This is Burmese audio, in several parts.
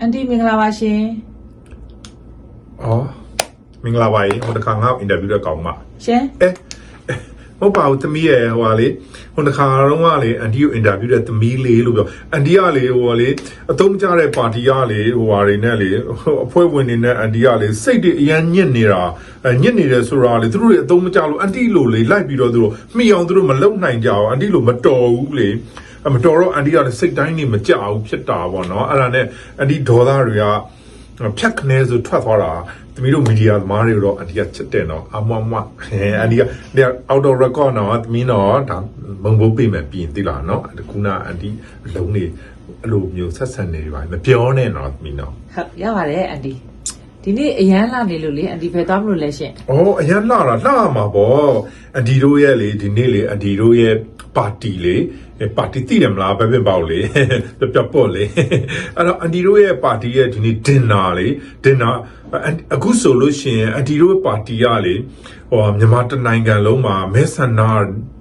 အန်တီမင်္ဂလာပါရှင်။အော်မင်္ဂလာပါရေဟိုတခါငါ့အင်တာဗျူးတဲ့ကောင်မရှင်။အဲအဲဟုတ်ပါဘူးသမီးရဲ့ဟိုဟာလေဟိုတခါတော့ကလေအန်တီကိုအင်တာဗျူးတဲ့သမီးလေးလို့ပြောအန်တီကလေဟိုဟာလေအသုံးကျတဲ့ပါတီကလေဟိုဟာတွေနဲ့လေဟိုအဖွဲ့ဝင်တွေနဲ့အန်တီကလေစိတ်တွေအရန်ညစ်နေတာအဲညစ်နေတယ်ဆိုတာလေသူတို့တွေအသုံးမကျလို့အန်တီလိုလေလိုက်ပြီးတော့သူတို့မိအောင်သူတို့မလုံနိုင်ကြအောင်အန်တီလိုမတော်ဘူးလေအ မတော်တော့အန်တီကလည်းစိတ်တိုင်းနေမကြဘူးဖြစ်တာပေါ့နော်အဲ့ဒါနဲ့အန်တီဒေါသတွေကဖြတ်ခနဲဆိုထွက်သွားတာသမီးတို့မီဒီယာသမားတွေတော့အဒီကချက်တယ်နော်အမွားမွားအဒီကဒီ outdoor record နော်သမီးနော်ဒါမုံဘိုးပေးမယ်ပြင်သိလားနော်ခုနအဒီအလုံးနေအလိုမျိုးဆက်ဆံနေပါမပြောနဲ့နော်သမီးနော်ဟုတ်ရပါတယ်အန်တီဒီနေ့အရန်လာနေလို့လေအန်တီဖယ်သွားမလို့လဲရှင်အော်အရင်လှတာလှရမှာပေါ့အဒီတို့ရဲ့လေဒီနေ့လေအဒီတို့ရဲ့ ပါတီလေပါတီသိတယ်မလားဘယ်ဘက်ပေါ့လေပြပြပေါ့လေအဲ့တော့အဒီတို့ရဲ့ပါတီရဲ့ဒီနေ့ dinner လေ dinner အခုဆိုလို့ရှိရင်အဒီတို့ပါတီကလေဟိုမြန်မာတနိုင်ငံလုံးမှာမဲဆန္ဒ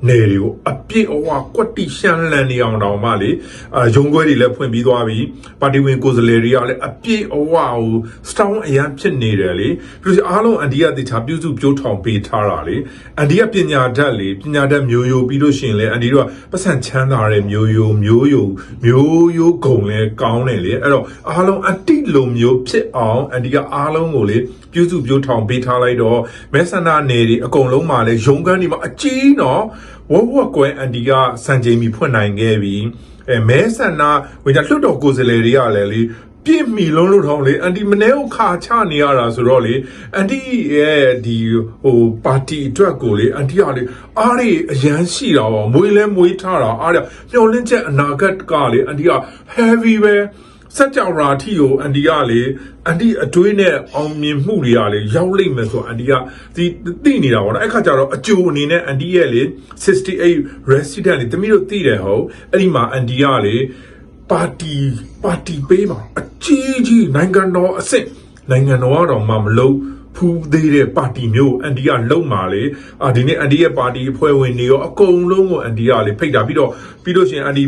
နယ်တွေကိုအပြည့်အဝကွက်တိရှမ်းလန်နေအောင်တောင်မှလေအာရုံခွဲတွေလည်းဖွင့်ပြီးသွားပြီပါတီဝင်ကိုယ်စားလှယ်တွေကလည်းအပြည့်အဝဟိုစတောင်းအရန်ဖြစ်နေတယ်လေပြီးတော့အားလုံးအန်ဒီကတေချာပြုစုပြိုးထောင်ပေးထားတာလေအန်ဒီကပညာတတ်လေပညာတတ်မျိုးယိုပြီးလို့ရှိရင်လေအန်ဒီတို့ကပတ်စံချမ်းသာတဲ့မျိုးယိုမျိုးယိုမျိုးယိုဂုံလဲကောင်းတယ်လေအဲ့တော့အားလုံးအတိလိုမျိုးဖြစ်အောင်အန်ဒီကအားလုံးကိုလေပြုစုပြိုးထောင်ပေးထားလိုက်တော့မဲဆန္ဒနယ်တွေအကုန်လုံးမှာလေရုံကန်းတွေမှာအကြီးနော်ဝဝကွယ်အန်ဒီကစံချိန်မီဖွင့်နိုင်ခဲ့ပြီအဲမဲဆန္ဒဝင်ကြလွတ်တော်ကိုယ်စားလှယ်တွေကလည်းလေပြည့်မီလုံးလို့ထောင်းလေအန်တီမနေကိုခါချနေရတာဆိုတော့လေအန်တီရဲ့ဒီဟိုပါတီအတွက်ကိုလေအန်တီကလေအားရအရန်ရှိတာပေါ့မွေးလဲမွေးထားတာအားရမျောလင်းချက်အနာဂတ်ကလေအန်တီက heavy ပဲ စက်ကြောရာထီကိုအန်တီကလေအန်တီအတွေးနဲ့အောင်မြင်မှုတွေကလေရောက်လိမ့်မယ်ဆိုအန်တီကဒီသိနေတာပေါ့နော်အဲ့ခါကျတော့အကျိုးအနေနဲ့အန်တီရဲ့လေ68 resident လေတမီးတို့သိတယ်ဟုတ်အဲ့ဒီမှာအန်တီကလေပါတီပါတီပေးပါအကြီးကြီးနိုင်ငံတော်အစ်စ်နိုင်ငံတော်ကတော့မှမလုပ် ဖူးသေးတဲ့ပါတီမျိုးအန်ဒီကလုံမာလေအာဒီနေ့အန်ဒီရဲ့ပါတီအဖွဲ့ဝင်တွေရောအကုန်လုံးကိုအန်ဒီကလေဖိတ်တာပြီးတော့ပြီးလို့ရှိရင်အန်ဒီ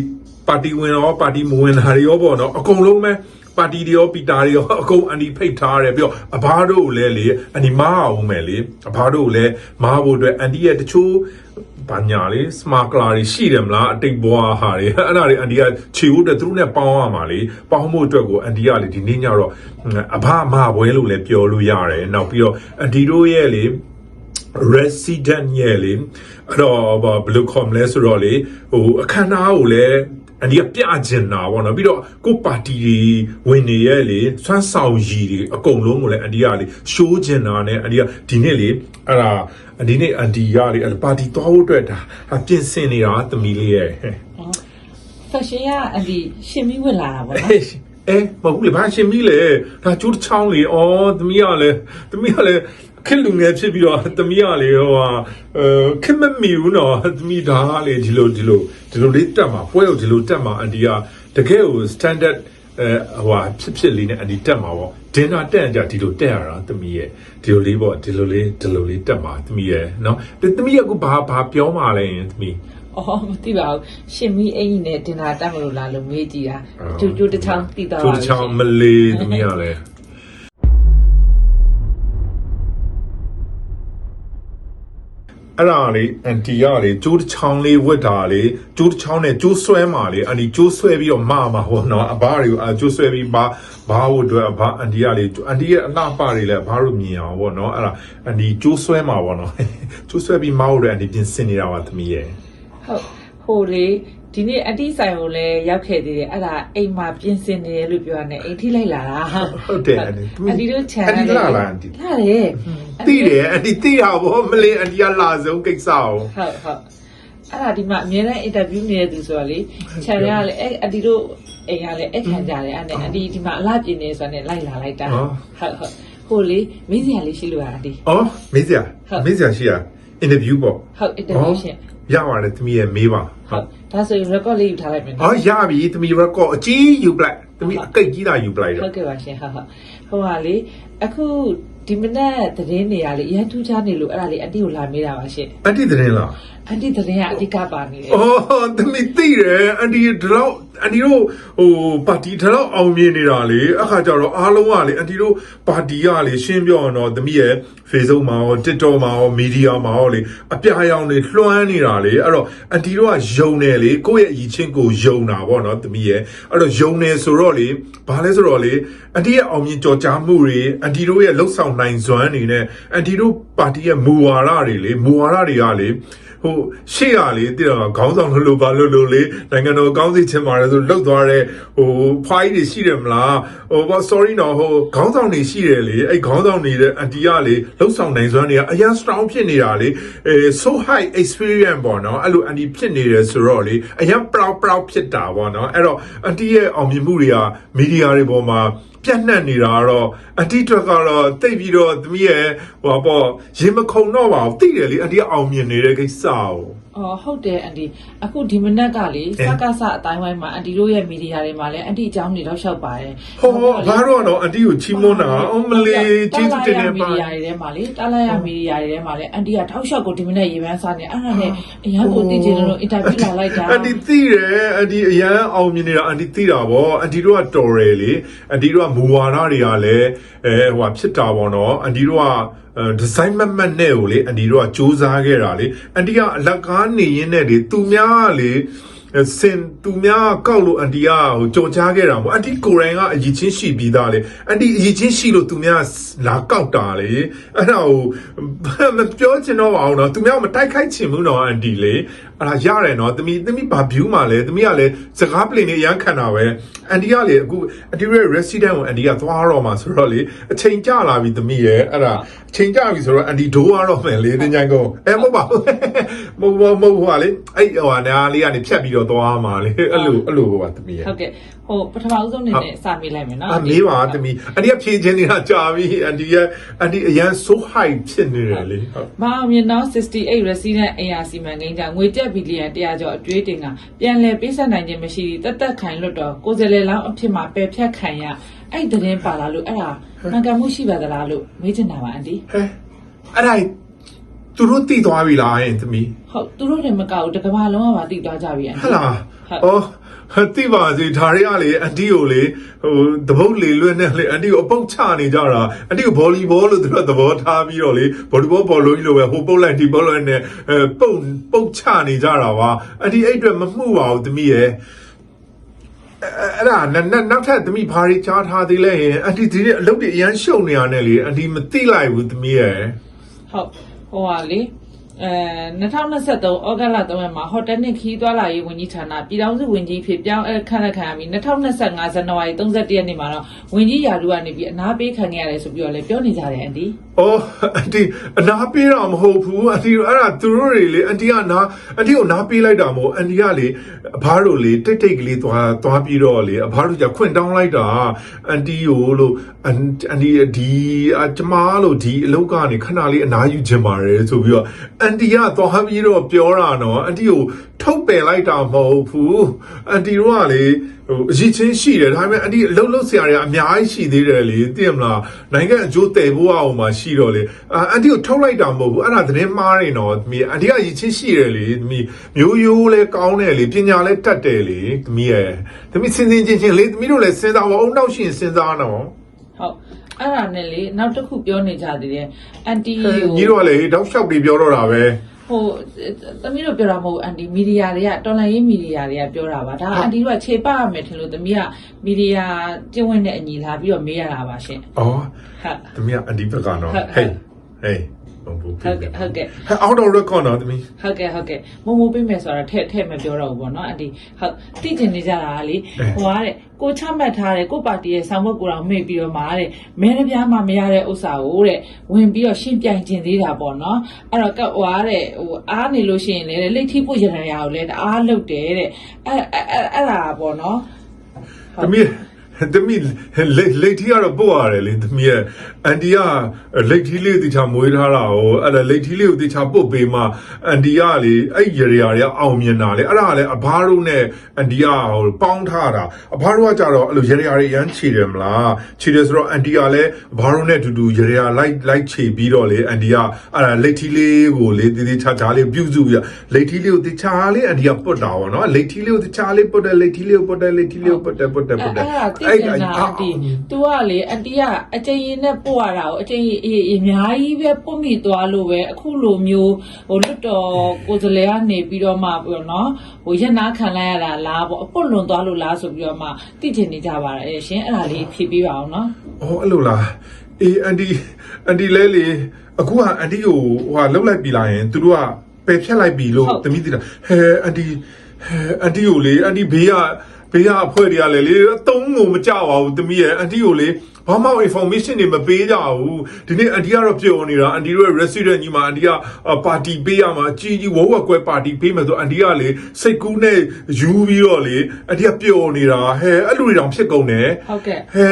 ပါတီဝင်ရောပါတီမဝင်တာတွေရောပေါ့နော်အကုန်လုံးပဲပါတီတွေရောပီတာတွေရောအကုန်အန်ဒီဖိတ်ထားတယ်ပြီးတော့အဘားတို့ကိုလည်းလေအန်ဒီမားအောင်မယ်လေအဘားတို့ကိုလည်းမားဖို့အတွက်အန်ဒီရဲ့တချို့ ဘာညာလေစမာကလာတွေရှိတယ်မလားအတိတ်ဘွားဟာတွေအဲ့ဒါတွေအန်ဒီကခြေဦးတဲ့သူတို့နဲ့ပေါင်းရမှာလေပေါင်းမှုအတွက်ကိုအန်ဒီကလေဒီနေ့ညတော့အဘအမဘွဲလို့လည်းပြောလို့ရတယ်နောက်ပြီးတော့အန်ဒီတို့ရဲ့လေ resident ရဲ့လေအဲ့တော့ဘာဘယ်လိုခေါ်မလဲဆိုတော့လေဟိုအခမ်းအနားကိုလည်းအန်ဒီကပြကျင်တာပေါ့နော်ပြီးတော့ကိုပါတီတွေဝင်နေရဲ့လေဆွမ်းဆောင်ရည်တွေအကုန်လုံးကိုလည်းအန်ဒီကလေရှိုးကျင်တာနဲ့အန်ဒီကဒီနေ့လေ အဲ့ဒါဒီနေ့အန်ဒီကလေအဲ့ပါတီသွားဖို့အတွက်ဒါပြင်ဆင်နေတာသမီးလေးရဲ့ဖက်ရှင်ကအန်တီရှင်ပြီးဝင်လာတာပေါ့နော်အေးအဲမဟုတ်ဘူးလေဘာရှင်မီးလေဒါကျိုးတစ်ချောင်းလေဩသမီးကလည်းသမီးကလည်းခက်လူငယ်ဖြစ်ပြီးတော့သမီးကလေဟိုဟာအဲခက်မမီဘူးနော်သမီးဒါကလေဒီလိုဒီလိုဒီလိုလေးတက်မှာပွဲကိုဒီလိုတက်မှာအန်တီကတကယ်ကို standard အဲဟိုဟာဖြစ်ဖြစ်လေးနဲ့အန်တီတက်မှာပေါ့ဒင်နာတက်ကြဒီလိုတက်ရတာသမီးရဲ့ဒီလိုလေးပေါ့ဒီလိုလေးဒီလိုလေးတက်မှာသမီးရဲ့နော်ဒီသမီးကကိုဘာဘာပြောမှလဲသမီးအော်မသိပါဘူးရှင်မီအင်ကြီးနဲ့တင်တာတက်မလို့လားလို့မေးကြည့်တာကျိုးကျိုးတစ်ချောင်းတည်သွားပါကျိုးလို့တစ်ချောင်းမလေးသမီးကလည်း အဲ့ဒါလေအန်တီကလေကျိုးတစ်ချောင်းလေးဝတ်တာလေကျိုးတစ်ချောင်းနဲ့ကျိုးဆွဲမှာလေအန်တီကျိုးဆွဲပြီးတော့မမှာဟောနော်အဘတွေကိုအကျိုးဆွဲပြီးဘာဘာဖို့အတွက်အဘအန်တီကလေအန်တီရဲ့အလှပတွေလည်းဘာလို့မြင်အောင်ဗောနော်အဲ့ဒါအန်တီကျိုးဆွဲမှာဗောနော်ကျိုးဆွဲပြီးမဟုတ်တဲ့အန်တီပြင်ဆင်နေတာပါသမီးရဲ့ဟုတ်ဟိုလေ ဒီနေ့အတိဆိုင်ကိုလည်းရောက်ခဲ့သေးတယ်အဲ့ဒါအိမ်မှာပြင်ဆင်နေတယ်လို့ပြောရတယ်အိမ်ထိလိုက်လာတာဟုတ်တယ်အန်တီအန်တီတို့ခြံအန်တီလာလားအန်တီလာတယ်သိတယ်အန်တီသိရဗောမလေးအန်တီကလာဆုံးကိစ္စအောင်ဟုတ်ဟုတ်အဲ့ဒါဒီမှာအများနဲ့အင်တာဗျူးနေတဲ့သူဆိုတော့လေခြံရကလည်းအဲ့အတီတို့အိမ်ကလည်းအဲ့ခံကြတယ်အဲ့နဲ့အတီဒီမှာအလားပြင်းနေဆိုတော့လည်းလိုက်လာလိုက်တာဟုတ်ဟုတ်ဟိုလေမင်းစရာလေးရှိလို့ရအတီအော်မေးစရာဟုတ်မေးစရာရှိရအင်တာဗျူးပေါ့ဟုတ်အင်တာဗျူးရှင် ရပါတယ်သမီးရဲ့မေးပါဟုတ်ဒါဆိုရင် record လေးယူထားလိုက်မယ်နော်အော်ရပြီသမီး record အကြီးယူပလိုက်သမီးအကိတ်ကြီးတာယူပလိုက်ဟုတော့တ်ကဲ့ပါရှင်ဟုတ်ဟုတ်ဟိုဟာလေအခု ဒီမနက်သတင်းနေရလေအရန်ထူးခြားနေလို့အဲ့ဒါလေးအတီကိုလာမေးတာပါရှင်အန်တီသတင်းလားအတီသတင်းကအဓိကပါနေတယ်အော်သမီးသိတယ်အန်တီဒီတော့အန်တီတို့ဟိုပါတီဒါတော့အောင်မြင်နေတာလေအခါကျတော့အားလုံးကလေအန်တီတို့ပါတီကလေရှင်းပြောရတော့သမီးရဲ့ Facebook မှာရော TikTok မှာရောမီဒီယာမှာရောလေအပြာရောင်တွေလွှမ်းနေတာလေအဲ့တော့အန်တီတို့ကယုံတယ်လေကိုယ့်ရဲ့အည်ချင်းကိုယုံတာပေါ့နော်သမီးရဲ့အဲ့တော့ယုံနေဆိုတော့လေဘာလဲဆိုတော့လေအန်တီရဲ့အောင်မြင်ကြော်ကြားမှုတွေအန်တီတို့ရဲ့လှုပ်ဆောင်နိုင်စွမ်းတွေနဲ့အန်တီတို့ပါတီရဲ့မူဝါဒတွေလေမူဝါဒတွေကလေဟိုရှေ့ရလေတည်တော့ခေါင်းဆောင်လို့လို့ပါလို့လို့လေနိုင်ငံတော်ကောင်းစီချင်ပါတယ်ဆိုလှုပ်သွားတဲ့ဟိုဖွားကြီးတွေရှိတယ်မလားဟိုဘာ sorry နော်ဟိုခေါင်းဆောင်တွေရှိတယ်လေအဲ့ခေါင်းဆောင်တွေတဲ့အန်တီကလေလှုပ်ဆောင်နိုင်စွမ်းတွေကအရင် strong ဖြစ်နေတာလေအဲ so high experience ပေါ့နော်အဲ့လိုအန်တီဖြစ်နေတယ်ဆိုတော့လေအရင် proud proud ဖြစ်တာပေါ့နော်အဲ့တော့အန်တီရဲ့အောင်မြင်မှုတွေကမီဒီယာတွေပေါ်မှာ ပြန့်နှံ့နေတာကတော့အတိအတွက်ကတော့တိတ်ပြီးတော့သမီးရဲ့ဟိုပေါ့ရင်မခုန်တော့ပါဘူးတိတယ်လေအတိကအောင်မြင်နေတဲ့ကိစ္စကိုအော်ဟုတ်တယ်အန်တီအခုဒီမနက်ကလေစကားစအတိုင်းဝိုင်းမှာအန်တီတို့ရဲ့မီဒီယာတွေမှာလည်းအန်တီအကြောင်းတွေတော့လျှောက်ပါတယ်ဟောဘာတော့တော့အတိကိုချီးမွမ်းတာအမလေးကျေးဇူးတင်နေမီပါဒီယာတွေထဲမှာလေတာလာရမီဒီယာတွေထဲမှာလည်းအန်တီကထောက်လျှောက်ကိုဒီမနက်ရေပန်းစားနေအဲ့ဒါနဲ့အရန်ကိုသိချင်လို့အင်တာဗျူးလာလိုက်တာအန်တီသိတယ်အန်တီအရန်အောင်မြင်နေတာအန်တီသိတာဗောအန်တီတို့ကတော်ရယ်လေအန်တီတို့ကမူဝါဒတွေကလည်းအဲဟိုဖြစ်တာဗောနော်အန်တီတို့ကဒီဇိုင်းမတ်မတ်နဲ့ကိုလေအန်တီတို့ကစူးစမ်းခဲ့တာလေအန်တီကအလက်ကားနေရင်းနဲ့လေသူများကလေစင်သူများကောက်လို့အန်တီကဟိုကြော်ချားခဲ့တာပေါ့အန်တီကိုရိုင်းကအကြီးချင်းရှိပြီးသားလေအန်တီအကြီးချင်းရှိလို့သူများလာကောက်တာလေအဲ့ဒါဟိုမပြောချင်တော့ပါဘူးနော်သူများမတိုက်ခိုက်ချင်ဘူးနော်အန်တီလေ အဲ့ဒါရတယ်နော်တမီတမီဘာ view မှာလဲတမီကလည်းစကားပလင်နေရမ်းခံတာပဲအန်တီကလေအခုအန်တီရဲ့ resident ကိုအန်တီကသွားတော့မှာဆိုတော့လေအချိန်ကြာလာပြီတမီရဲ့အဲ့ဒါအချိန်ကြာပြီဆိုတော့အန်တီဒိုးရတော့မယ်လေတင်ကြိုင်ကုန်အဲမဟုတ်ပါဘူးမဟုတ်ပါမဟုတ်ပါလေအဲ့ဟိုဟာနားလေးကနေဖြတ်ပြီးတော့သွားမှာလေအဲ့လိုအဲ့လိုပါတမီရဲ့ဟုတ်ကဲ့ဟိုပထမဦးဆုံးအနေနဲ့စမေးလိုက်မယ်နော်အမေးပါတမီအန်တီကဖြည့်ချင်းနေတာကြာပြီအန်တီရဲ့အန်တီအရန် so high ဖြစ်နေတယ်လေဟုတ်မအောင်မြင်တော့68 resident AR စီမံကိန်းကြောင့်ငွေကျပ်ဘီလီယံ100ကျော်အကျွေးတင်ကပြန်လည်ပေးဆက်နိုင်ခြင်းမရှိသတ်သက်ခိုင်လွတ်တော့ကိုယ်စလဲလောင်းအဖြစ်မှာပယ်ဖြတ်ခံရအဲ့တရင်ပါလာလို့အဲ့ဒါမှန်ကန်မှုရှိပါသလားလို့မေးချင်တာပါအန်တီဟဲ့အဲ့ဒါသူတို့တည်သွားပြီလားယင်သမီးဟုတ်သူတို့တွေမကောက်ဘူးတစ်ကမ္ဘာလုံးကပါတိသွားကြပြီအန်ဟတီတ်လားဟုတ်အော် ဟတ်တိပါစေဒါတွေကလေအန်တီကိုလေဟိုတပုတ်လေလွတ်နေလေအန်တီကိုအပုတ်ချနေကြတာအန်တီကိုဗောလီဘောလို့သူတို့သဘောထားပြီးတော့လေဗောလီဘောဘောလုံးကြီးလိုပဲဟိုပုတ်လိုက်ဒီပုတ်လိုက်နဲ့အဲပုတ်ပုတ်ချနေကြတာပါအန်တီအဲ့အတွက်မမှုပါဘူးသမီးရဲ့အဲ့အဲ့ဒါနနနောက်ထပ်သမီးဘာတွေကြားထားသေးလဲဟင်အန်တီဒီနေ့အလုပ်တွေအရန်ရှုံနေရတယ်လေအန်တီမသိလိုက်ဘူးသမီးရဲ့ဟုတ်ဟိုဟာလေ အဲ2023ဩဂတ်လ3ရက်မှာဟိုတယ်နစ်ခီးသွားလာရေးဝန်ကြီးဌာနပြည်ထောင်စုဝန်ကြီးဖြစ်ပြောင်းအဲခန့်လက်ခံရပြီး2025ဇန်နဝါရီ31ရက်နေ့မှာတော့ဝန်ကြီးရာထူးကနေပြီးအနာပေးခံခဲ့ရတယ်ဆိုပြီးတော့လည်းပြောနေကြတယ်အန်တီ။အော်အန်တီအနာပေးတာမဟုတ်ဘူးအန်တီအဲ့ဒါသူတို့တွေလေအန်တီကနာအန်တီကိုနာပေးလိုက်တာမဟုတ်အန်တီကလေအဘတို့လေတိတ်တိတ်ကလေးသွားသွားပြီးတော့လေအဘတို့じゃခွင့်တောင်းလိုက်တာအန်တီကိုလို့အန်အန်တီဒီအကျမလို့ဒီအလောက်ကနေခဏလေးအနာယူခြင်းပါတယ်ဆိုပြီးတော့အန်တီကသွားပြီးတော့ပြောတာနော်အန်တီကိုထုတ်ပယ်လိုက်တာမဟုတ်ဘူးအန်တီတို့ကလေဟိုအရေးချင်းရှိတယ်ဒါပေမဲ့အန်တီအလုံးလုံးဆရာတွေကအများကြီးရှိသေးတယ်လေသိရမလားနိုင်ငံအကျိုးတည်ဖို့အောင်မှရှိတော့လေအာအန်တီကိုထုတ်လိုက်တာမဟုတ်ဘူးအဲ့ဒါသတင်းမှားနေတော့သမီးအန်တီကအရေးချင်းရှိတယ်လေသမီးမျိုးရိုးလဲကောင်းတယ်လေပညာလဲတတ်တယ်လေသမီးရဲ့သမီးစင်စင်ချင်းချင်းလေသမီးတို့လည်းစဉ်းစားပါအောင်နောက်ရှင်စဉ်းစားနော်ဟုတ် အဲ့ဒါနဲ့လေနောက်တစ်ခုပြောနေကြသေးတယ်အန်တီဟဲ့ကိုညီတို့ကလေတောက်လျှောက်တွေပြောတော့တာပဲဟိုသမီးတို့ပြောတာမဟုတ်ဘူးအန်တီမီဒီယာတွေကတော်လိုင်းရေးမီဒီယာတွေကပြောတာပါဒါအန်တီတို့ကခြေပရမယ်ထင်လို့သမီးကမီဒီယာကျင့်ဝတ်တဲ့အညီလာပြီးတော့မေးရတာပါရှင်အော်ဟုတ်သမီးကအန်တီဘက်ကတော့ဟုတ်ဟေး ဟေးဟုတ်ဘူးဟုတ်ကဲ့ဟုတ်ကဲ့ဟဲ့ out of record နော်သမီးဟုတ်ကဲ့ဟုတ်ကဲ့မမိုးပေးမယ်ဆိုတာထည့်ထည့်မပြောတော့ဘူးပေါ့နော်အန်တီဟုတ်သိကျင်နေကြတာကလေဟိုကတဲ့ကိုချမှတ်ထားတယ်ကိုပါတီရဲ့ဆောင်းဘက်ကိုတော့မေ့ပြီးတော့မှာတဲ့မဲရပြားမှမရတဲ့ဥစ္စာကိုတဲ့ဝင်ပြီးတော့ရှင်းပြိုင်ကျင်သေးတာပေါ့နော်အဲ့တော့ကဟိုကတဲ့ဟိုအားနေလို့ရှိရင်လေလက်ထိဖို့ရရရကိုလည်းတအားလုတ်တယ်တဲ့အဲ့အဲ့အဲ့အဲ့ဒါပေါ့နော်သမီးတသမီးလက်လက်ထီကတော့ပို့ရတယ်လေသမီးရဲ့ အန်တီကလက်ထီလေးကိုတခြားမွေးထားတာဟိုအဲ့ဒါလက်ထီလေးကိုတခြားပုတ်ပေးမှအန်တီကလေအဲ့ရရတွေကအောင်မြင်တာလေအဲ့ဒါကလည်းအဘတို့နဲ့အန်တီကဟိုပေါင်းထားတာအဘတို့ကကြတော့အဲ့လိုရရတွေရမ်းခြေတယ်မလားခြေတယ်ဆိုတော့အန်တီကလည်းအဘတို့နဲ့အတူတူရရလိုက်လိုက်ခြေပြီးတော့လေအန်တီကအဲ့ဒါလက်ထီလေးကိုလေတည်တည်ချာချာလေးပြုစုပြီးလက်ထီလေးကိုတခြားလေးအန်တီကပုတ်တာပေါ့နော်လက်ထီလေးကိုတခြားလေးပုတ်တယ်လက်ထီလေးကိုပုတ်တယ်လက်ထီလေးကိုပုတ်တယ်ပုတ်တယ်ပုတ်တယ်အဲ့ဒါတိကျနာအတီ तू ကလေအတီကအချိန်ရင်နဲ့ပို့ရတာကိုအချိန်အအများကြီးပဲပုတ်မိသွားလို့ပဲအခုလိုမျိုးဟိုလွတ်တော်ကိုယ်စလဲကနေပြီးတော့မှပြောနော်ဟိုရက်နာခံလိုက်ရတာလားပေါ့အပုတ်လွန်သွားလို့လားဆိုပြီးတော့မှတိကျနေကြပါတယ်ရှင်အဲ့ဒါလေးဖြေပေးပါအောင်နော်။အော်အဲ့လိုလား။အေးအန်ဒီအန်ဒီလဲလေအခုကအန်ဒီကိုဟိုဟာလှုပ်လိုက်ပြီလားရင်သူတို့ကပယ်ဖြတ်လိုက်ပြီလို့တမိတိတာဟဲအန်ဒီဟဲအန်ဒီကိုလေအန်ဒီဘေးကဘေးကအဖွဲတွေကလည်းလေအတုံးကိုမကြပါဘူးတမိရဲ့အန်ဒီကိုလေ ဘာမှ information တွေမပေးကြဘူးဒီနေ့အန်ဒီကတော့ပျော်နေတာအန်ဒီတို့ရဲ့ resident ကြီးမှာအန်ဒီကပါတီပေးရမှာအကြီးကြီးဝဝကွဲပါတီပေးမယ်ဆိုအန်ဒီကလေစိတ်ကူးနဲ့ယူပြီးတော့လေအန်ဒီကပျော်နေတာဟဲအဲ့လိုတွေတောင်ဖြစ်ကုန်တယ်ဟုတ်ကဲ့ဟဲ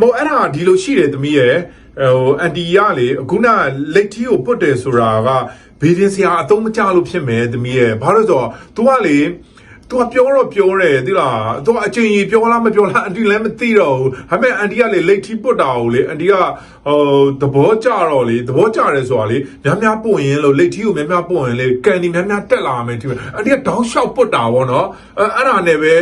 မဟုတ်အဲ့ဒါဒီလိုရှိတယ်သမီးရဲ့ဟိုအန်တီရလေအခုနလက်ထီကိုပုတ်တယ်ဆိုတာကဘေးဒင်းစရာအသုံးမကျလို့ဖြစ်မယ်သမီးရဲ့ဘာလို့လဲဆိုတော့ तू ကလေ तू ကပြောတော့ပြောတယ်သိလား तू ကအချိန်ကြီးပြောလားမပြောလားအန်တီလည်းမသိတော့ဘူးဒါပေမဲ့အန်တီကလေလက်ထီပုတ်တာကိုလေအန်တီကဟိုသဘောကျတော့လေသဘောကျတယ်ဆိုတာလေများများပွင့်ရင်လို့လက်ထီကိုများများပွင့်ရင်လေကန်ဒီများများတက်လာမယ်သူအန်တီကတောင်းလျှောက်ပုတ်တာဗောနော်အဲအဲ့ဒါနဲ့ပဲ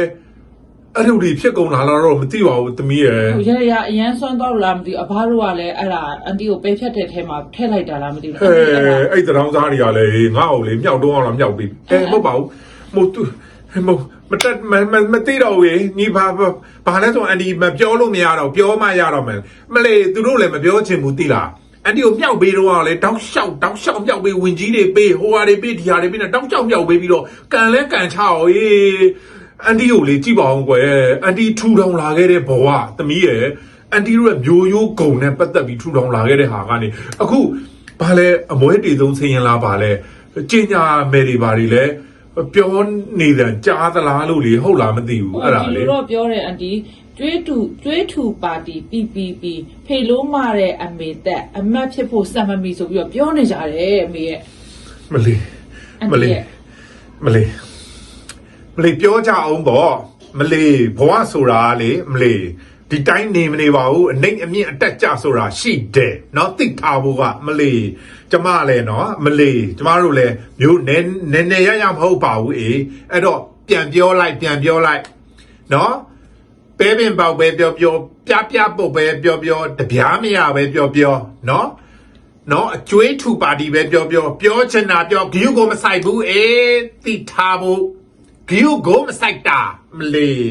အဲ့လိုတွေဖြစ်ကုန်လာတော့မသိပါဘူးသမီးရဲ့ဟိုရရအရန်ဆွမ်းတော့လားမသိဘူးအဘတို့ကလည်းအဲ့ဒါအန်တီကိုပဲဖြတ်တဲ့ထဲမှာထည့်လိုက်တာလားမသိဘူးဟဲအဲ့တရောင်းစားတွေကလည်းငါ့ကိုလေမြောက်တော့အောင်လားမြောက်ပြီအဲမဟုတ်ပါဘူးမဟုတ်သူ မဟုတ်မတက်မမမသိတော့ဘူးညီဘာဘာလဲဆိုအန်ဒီမပြောလို့မရတော့ပြောမှရတော့မယ်မလေးသူတို့လည်းမပြောချင်ဘူးသိလားအန်ဒီကိုမြောက်ပေးတော့လေတောက်လျှောက်တောက်လျှောက်မြောက်ပေးဝင်ကြီးတွေပေးဟိုဟာတွေပေးဒီဟာတွေပေးနဲ့တောက်လျှောက်မြောက်ပေးပြီးတော့ကန်လဲကန်ချအောင်ဟေးအန်ဒီကိုလေကြည့်ပါအောင်ကွယ်အန်ဒီထူထောင်လာခဲ့တဲ့ဘဝသမီးရဲ့အန်တီတို့ရဲ့မျိုးရိုးဂုံနဲ့ပတ်သက်ပြီးထူထောင်လာခဲ့တဲ့ဟာကနေအခုဘာလဲအမွဲတေဆုံးဆင်းရင်လားဘာလဲကျင်ညာမယ်တွေဘာတွေလဲ ပြောနေတယ်ကြားသလားလို့လေဟုတ်လားမသိဘူးအဲ့ဒါဒီလေလိုတော့ပြောတယ်အန်တီကျွေးတူကျွေးထူပါတီ PPP ဖေလို့မတဲ့အမေသက်အမတ်ဖြစ်ဖို့စံမမီဆိုပြီးတော့ပြောနေကြတယ်အမေရဲ့မလေးအန်မတီလေးရဲ့မလေးမလေးပြောကြအောင်ပေါ့မလေးဘဝဆိုတာလေမလေး ဒီတိုင်းနေမနေပါဘူးအနိုင်အမြင့်အတက်ကြဆိုတာရှိတယ်เนาะသိထားဖို့ကမလေးကျမလည်းเนาะမလေးကျမတို့လည်းမျိုးနဲနဲနဲရရမဟုတ်ပါဘူးအေးအဲ့တော့ပြန်ပြောလိုက်ပြန်ပြောလိုက်เนาะပဲပင်ပေါက်ပဲပြောပြောပြပြပုတ်ပဲပြောပြောတပြားမရပဲပြောပြောเนาะ နော်အကျွေးထူပါတီပဲပြောပြောပြောချင်တာပြောဂယူကိုမဆိုင်ဘူးအေးတိထားဖို့ဂယူကိုမဆိုင်တာမလေး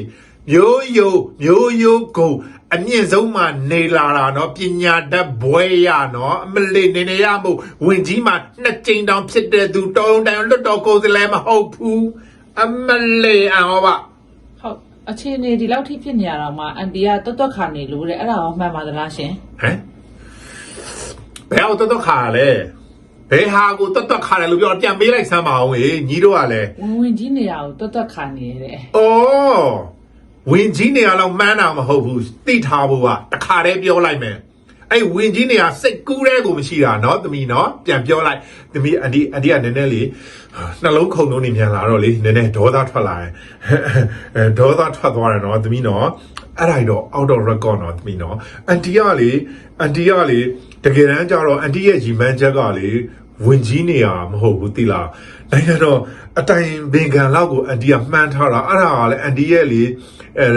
မျိုးယိုမျိုးယိုကိုအမြင့်ဆုံးမှနေလာတာနော်ပညာတတ်ဘွဲရနော်အမလေးနေနေရမို့ဝင်ကြီးမှနှစ်ကြိမ်တောင်ဖြစ်တဲ့သူတောင်းတန်လွတ်တော်ကိုယ်စားလှယ်မဟုတ်ဘူးအမလေးအောင်ပါဟုတ်အခြေအနေဒီလောက်ထိဖြစ်နေရတော့မှအန်တီကတွတ်တွတ်ခါနေလို့တဲ့အဲ့ဒါရောမှန်ပါသလားရှင်ဟမ်ဘယ်အောင်တော်တော်ခါလဲဘယ်ဟာကိုတော်တော်ခါလဲလို့ပြောပြန်မေးလိုက်စမ်းပါအောင်လေညီတို့ကလည်းဝင်ဝင်ကြီးနေရကိုတွတ်တွတ်ခါနေရတယ်။အော် ဝင်ကြီးနေရလောက်မှန်းတာမဟုတ်ဘူး။သိထားဖို့ကတခါတည်းပြောလိုက်မယ်။အဲ့ဝင်ကြီးနေရစိတ်ကူးတဲ့ကိုမရှိတာเนาะသမီးเนาะပြန်ပြောလိုက်။သမီးအန်ဒီအန်ဒီကနည်းနည်းလေးနှလုံးခုန်လုံးနေမြန်လာတော့လေနည်းနည်းဒေါသထွက်လာတယ်။အဲဒေါသထွက်သွားတယ်เนาะသမီးเนาะအဲ့ဒါတော့ out of record เนาะသမီးเนาะအန်တီကလေအန်တီကလေတကယ်တမ်းကျတော့အန်တီရဲ့ရီမန်းချက်ကလေဝင်ကြီးနေရမဟုတ်ဘူးသိလားနိုင်ငံတော်အတိုင်ပင်ခံလောက်ကိုအန်တီကမှန်းထားတာအဲ့ဒါကလည်းအန်တီရဲ့လေ အဲ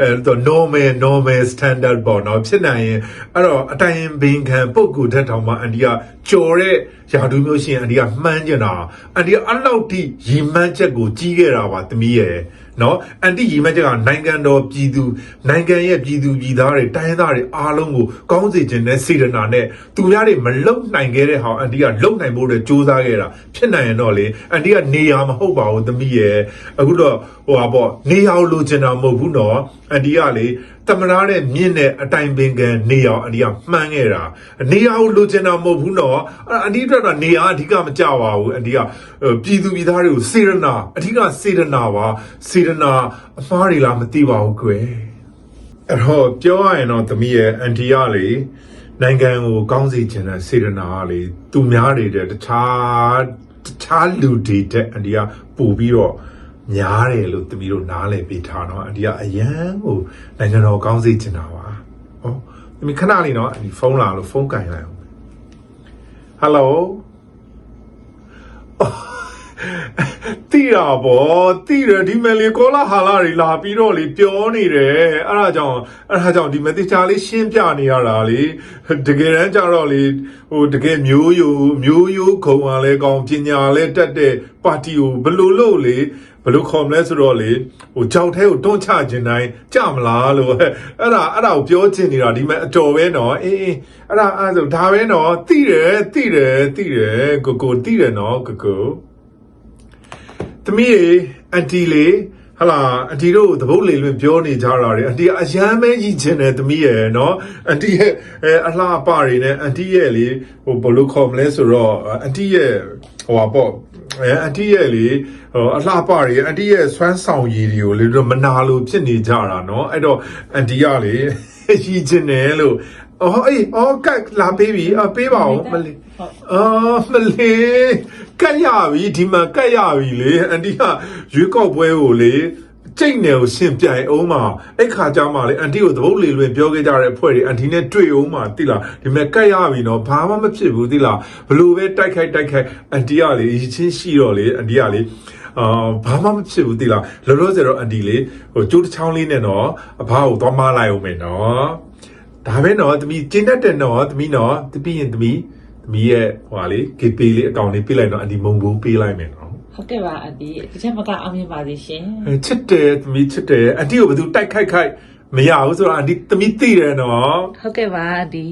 အဲတော့ normal normal standard ပေါ့နော်ဖြစ်နိုင်ရင်အဲ့တော့အတိုင်ပင်ခံပုဂ္ဂိုလ်တက်တောင်မှအန်တီကကြော်တဲ့ ယာတူမျိုးရှင်အန်တီကမှန်းကျင်တာအန်တီကအလောက်ထိရီမန်းချက်ကိုကြီးခဲ့တာပါသမီးရဲ့နော်အန်တီရီမန်းချက်ကနိုင်ငံတော်ပြည်သူနိုင်ငံရဲ့ပြည်သူပြည်သားတွေတိုင်းသားတွေအားလုံးကိုကောင်းစေခြင်းနဲ့စေတနာနဲ့သူများတွေမလုံနိုင်ခဲ့တဲ့ဟာအန်တီကလုံနိုင်ဖို့အတွက်စူးစမ်းခဲ့တာဖြစ်နိုင်ရင်တော့လေအန်တီကနေရာမဟုတ်ပါဘူးသမီးရဲ့အခုတော့ဟိုပါပေါ့နေရာကိုလိုချင်တာမဟုတ်ဘူးနော်အန်တီကလေတ မနာတဲ့မြင့်တဲ့အတိုင်ပင်ခံနေရာကိုအန်တီကမှန်းခဲ့တာနေရာကိုလိုချင်တာမဟုတ်ဘူးနော်အဲ့အန်တီအတွက်တော့နေရာအဓိကမကြပါဘူးအန်တီကပြည်သူပြည်သားတွေကိုစေရနာအဓိကစေရနာပါစေရနာအမားတွေလားမသိပါဘူးကွယ်အဲ့တော့ပြောရရင်တော့သမီးရဲ့အန်တီကလေနိုင်ငံကိုကောင်းစေချင်တဲ့စေတနာကလေသူများနေတဲ့တခြားတခြားလူတွေတဲ့အန်တီကပို့ပြီးတော့ များတယ်လို့သမီးတို့နားလည်ပေးထားတော့အန်တီကအရန်ကိုနိုင်ငံတော်ကောင်းစေချင်တာပါဟောသမီးခဏလေးနော်အန်တီဖုန်းလာလို့ဖုန်းကင်လိုက်အောင်ဟယ်လိုတိတာဗောတိတယ်ဒီမယ်လေးကောလာဟာလာတွေလာပြီးတော့လေပြောနေတယ်အဲ့ဒါကြောင့်အဲ့ဒါကြောင့်ဒီမတိချာလေးရှင်းပြနေရတာလေတကယ်တမ်းကျတော့လေဟိုတကယ်မျိုးယိုမျိုးယိုခုံကလည်းကောင်းပညာလည်းတက်တဲ့ပါတီကိုဘယ်လိုလုပ်လေ ဘယ်လိုခေါ်မလဲဆိုတော့လေဟိုကြောက်ထဲကိုတွန်းချခြင်းတိုင်းကြမလားလို့ဟဲ့အဲ့ဒါအဲ့ဒါကိုပြောချင်နေတာဒီမဲ့အတော်ပဲနော်အေးအေးအဲ့ဒါအဲ့ဒါဆိုဒါပဲနော်တိတယ်တိတယ်တိတယ်ကိုကိုတိတယ်နော်ကိုကိုသမီးရေအန်တီလေ ဟလာအန်တီတို့သဘုတ်လေလွင်ပြောနေကြတာတွေအန်တီကအရမ်းမဲကြီးချင်တယ်သမီးရဲ့နော်အန်တီရဲ့အဲအလှအပတွေနဲ့အန်တီရဲ့လေဟိုဘယ်လိုခေါ်မလဲဆိုတော့အန်တီရဲ့ဟိုပါပေါ့အဲအန်တီရဲ့လေဟိုအလှအပတွေအန်တီရဲ့ဆွမ်းဆောင်ရည်တွေကိုလေတော့မနာလို့ဖြစ်နေကြတာနော်အဲ့တော့အန်တီကလေရှိချင်တယ်လို့ အော်အေးအော်ကတ်လာပေးပြီအပေးပါဦးမလေးဟုတ်အော်မလေးကတ်ရပြီဒီမှာကတ်ရပြီလေအန်တီကရွေးကောက်ပွဲကိုလေကျိတ်နယ်ကိုရှင်ပြိုင်အောင်မှာအဲ့ခါကျမှလေအန်တီကိုသဘုတ်လေလွင်ပြောခဲ့ကြတဲ့ဖွဲ့တွေအန်တီနဲ့တွေ့အောင်မှာတိလားဒီမဲ့ကတ်ရပြီနော်ဘာမှမဖြစ်ဘူးတိလားဘလို့ပဲတိုက်ခိုက်တိုက်ခိုက်အန်တီကလေရချင်းရှိတော့လေအန်တီကလေအာဘာမှမဖြစ်ဘူးတိလားလောလောဆယ်တော့အန်တီလေဟိုကျိုးတစ်ချောင်းလေးနဲ့တော့အဘကိုသွားမလိုက်အောင်မယ်နော် ဒါပဲနော်သမီးကျင်းတတ်တယ်နော်သမီးနော်တပိရင်သမီးသမီးရဲ့ဟိုဟာလေ KP လေးအကောင့်လေးပြလိုက်တော့အန်ဒီမုံဘူးပေးလိုက်မယ်နော်ဟုတ်ကဲ့ပါအန်ဒီဒီချက်မကအောင်မြင်ပါစေရှင်အဲချစ်တယ်သမီးချစ်တယ်အန်တီကိုဘယ်သူတိုက်ခိုက်ခိုက်မရဘူးဆိုတော့အန်တီသမီးသိတယ်နော်ဟုတ်ကဲ့ပါအန်ဒီ